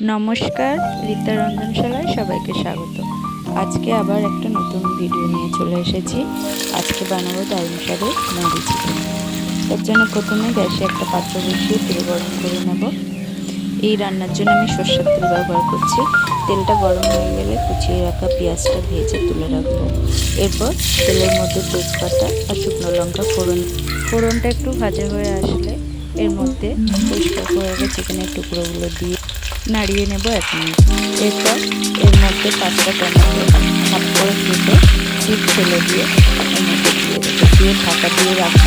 নমস্কার, রীতা রঞ্জনশালায় সবাইকে স্বাগত। আজকে আবার একটা নতুন ভিডিও নিয়ে চলে এসেছি। আজকে বানাবো দারুণ স্বাদের মুড়ি চিকেন। তার জন্য প্রথমে গ্যাসে একটা পাত্র বসিয়ে তেল গরম করে নেব। এই রান্নার জন্য আমি সর্ষের তেল ব্যবহার করছি। তেলটা গরম হয়ে গেলে কুচিয়ে রাখা পেঁয়াজটা ভেজে তুলে রাখব। এরপর তেলের মধ্যে তেজপাতা আর শুকনো লঙ্কা ফোড়ন, ফোড়নটা একটু ভাজা হয়ে আসলে এর মধ্যে পরিষ্কার করে চিকেনের টুকরোগুলো দিয়ে নাড়িয়ে নেব এক মিনিট। এরপর এর মধ্যে পাঁচটা টমেটো হাফ করে কেটে চিপ ফেলে দিয়ে এর মধ্যে দিয়ে দেবো। দিয়ে ঢাকা দিয়ে রাখব।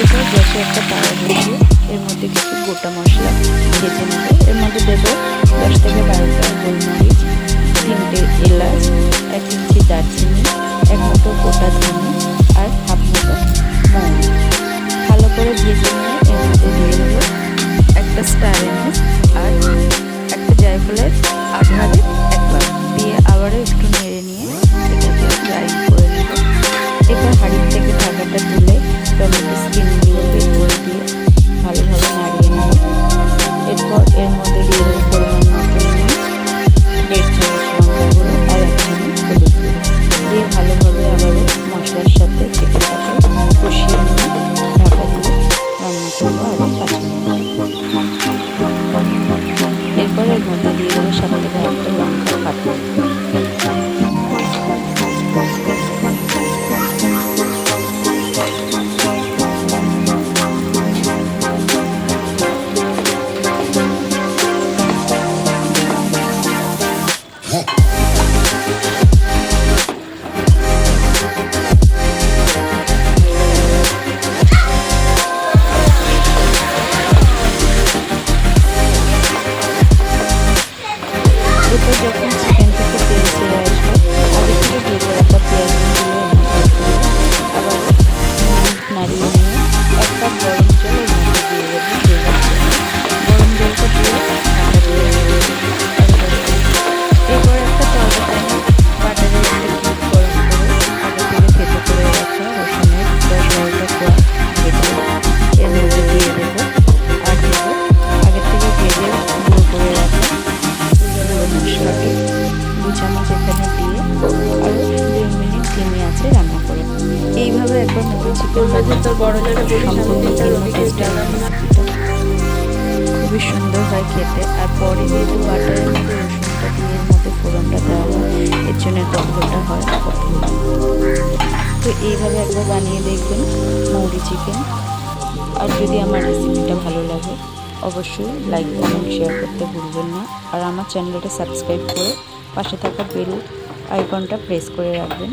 এরপর গ্যাসে একটা বসিয়ে এর মধ্যে কিছু গোটা মশলা ভেজে এর মধ্যে দেবো দশ থেকে গোলমরিচ, তিনটে এলাচ, এক দারচিনি এক মুঠো গোটা চিনি আর হাফ মুঠো মৌরি ভালো করে ভেজে নিয়ে এর মধ্যে দিয়ে দেবো একটা স্টার আর একটা জায়ফলের আধারে এরপর যখন চিকেন থেকে একবার চিকেন তোর বড় টেস্ট খুবই সুন্দর হয় খেতে, আর পরে যেহেতু বাটারের মধ্যে রসুনটা দিয়ে মধ্যে ফোড়নটা দেওয়া হয়, এর জন্য গন্ধটা হয় তো এইভাবে একবার বানিয়ে দেখবেন, মৌরি চিকেন। আর যদি আমার রেসিপিটা ভালো লাগে, অবশ্যই লাইক, কমেন্ট, শেয়ার করতে ভুলবেন না। আর আমার চ্যানেলটা সাবস্ক্রাইব করে পাশে থাকা বেল আইকনটা প্রেস করে রাখবেন।